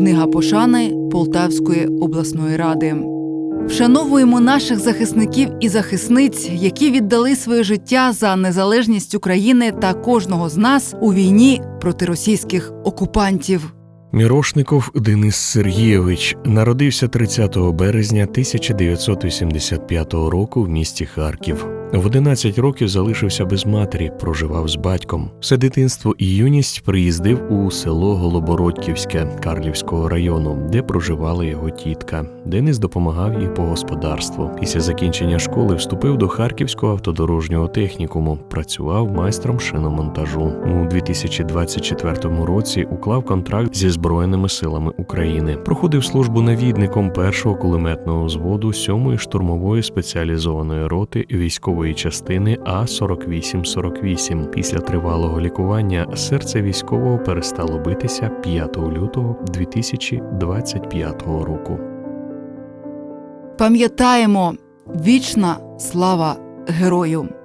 Книга пошани Полтавської обласної ради. Вшановуємо наших захисників і захисниць, які віддали своє життя за незалежність України та кожного з нас у війні проти російських окупантів. Мірошников Денис Сергійович народився 30 березня 1985 року в місті Харків. В 11 років залишився без матері, проживав з батьком. Все дитинство і юність приїздив у село Голобородьківське Карлівського району, де проживала його тітка. Денис допомагав їй по господарству. Після закінчення школи вступив до Харківського автодорожнього технікуму, працював майстром шиномонтажу. У 2024 році уклав контракт зі Збройними силами України. Проходив службу навідником першого кулеметного взводу 7-ї штурмової спеціалізованої роти військової частини А 4848 Після тривалого лікування серце військового перестало битися 5 лютого 2025 року. Пам'ятаємо вічна слава герою.